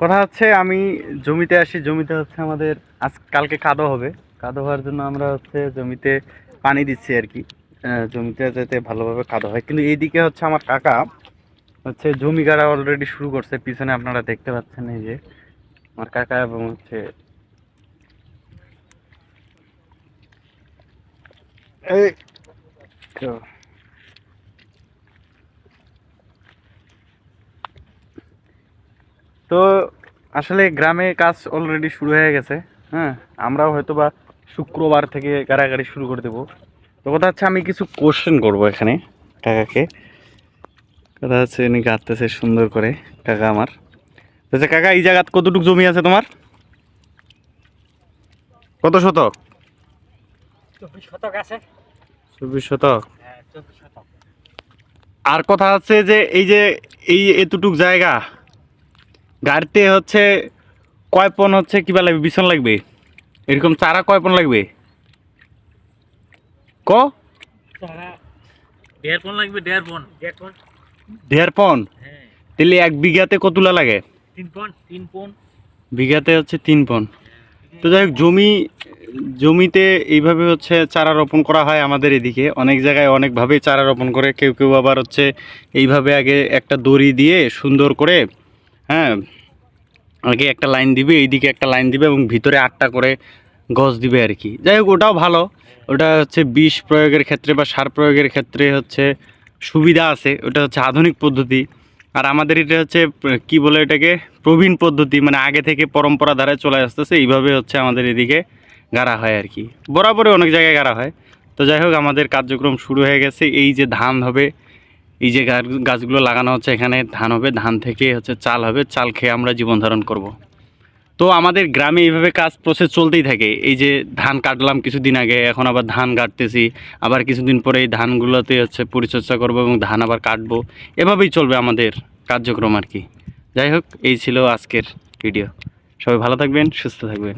কথা হচ্ছে আমি জমিতে আসি জমিতে হচ্ছে আমাদের আজ কালকে কাদো হবে। কাদো হওয়ার জন্য আমরা হচ্ছে জমিতে পানি দিচ্ছি আর কি। জমিতে যাতে ভালোভাবে কাদো হয়। কিন্তু এইদিকে হচ্ছে আমার কাকা হচ্ছে জমি গাড়া অলরেডি শুরু করছে। পিছনে আপনারা দেখতে পাচ্ছেন এই যে আমার কাকা এবং হচ্ছে এই তো আসলে গ্রামে কাজ অলরেডি শুরু হয়ে গেছে হ্যাঁ? আমরাও হয়তো বা শুক্রবার থেকে গাড়াগাড়ি শুরু করে দেবো। তো কথা হচ্ছে আমি কিছু কোশ্চেন করব এখানে কাকাকে। কথা হচ্ছে উনি গাঁততেছে সুন্দর করে কাকা আমার। তো আচ্ছা কাকা এই জায়গাত কতটুকু জমি আছে তোমার? কত শতক? চব্বিশ শতক আছে। হ্যাঁ চব্বিশ শতক। আর কথা হচ্ছে যে এই যে এই এতটুক জায়গা গাড়িতে হচ্ছে কয় পন হচ্ছে কিবা লাগবে বিছন লাগবে? এরকম চারা কয় পন লাগবে? ক? তারা দেড় লাগবে হ্যাঁ। তাহলে এক বিঘাতে কতুলা লাগে? তিন পন তিন পন বিঘাতে হচ্ছে তিন পন তো যাই হোক জমি জমিতে এইভাবে হচ্ছে চারা রোপণ করা হয় আমাদের এদিকে। অনেক জায়গায় অনেকভাবেই চারা রোপণ করে কেউ কেউ আবার হচ্ছে এইভাবে আগে একটা দড়ি দিয়ে সুন্দর করে হ্যাঁ আগে একটা লাইন দিবে, এইদিকে একটা লাইন দিবে এবং ভিতরে আটটা করে গছ দিবে আর কি। যাই হোক, ওটাও ভালো। ওটা হচ্ছে বিষ প্রয়োগের ক্ষেত্রে বা সার প্রয়োগের ক্ষেত্রে হচ্ছে সুবিধা আছে। ওটা হচ্ছে আধুনিক পদ্ধতি। আর আমাদের এটা হচ্ছে, কি বলে এটাকে? প্রবীণ পদ্ধতি মানে আগে থেকে পরম্পরা ধারায় চলে আসতেছে। এইভাবে হচ্ছে আমাদের এদিকে গাড়া হয় আর কি। বরাবরই অনেক জায়গায় গাড়া হয়। তো যাই হোক, আমাদের কার্যক্রম শুরু হয়ে গেছে। এই যে ধান হবে এই যে গাছগুলো লাগানো হচ্ছে, এখানে ধান হবে, ধান থেকে হচ্ছে চাল হবে, চাল খেয়ে আমরা জীবন ধারণ করব। তো আমাদের গ্রামে এইভাবে কাজ প্রসেস চলতেই থাকে। এই যে ধান কাটলাম কিছুদিন আগে, এখন আবার ধান কাটতেছি, আবার কিছুদিন পরে এই ধানগুলোতে হচ্ছে পরিচর্যা করব এবং ধান আবার কাটবো। এভাবেই চলবে আমাদের কার্যক্রম আর কি। যাই হোক, এই ছিল আজকের ভিডিও সবাই ভালো থাকবেন, সুস্থ থাকবেন।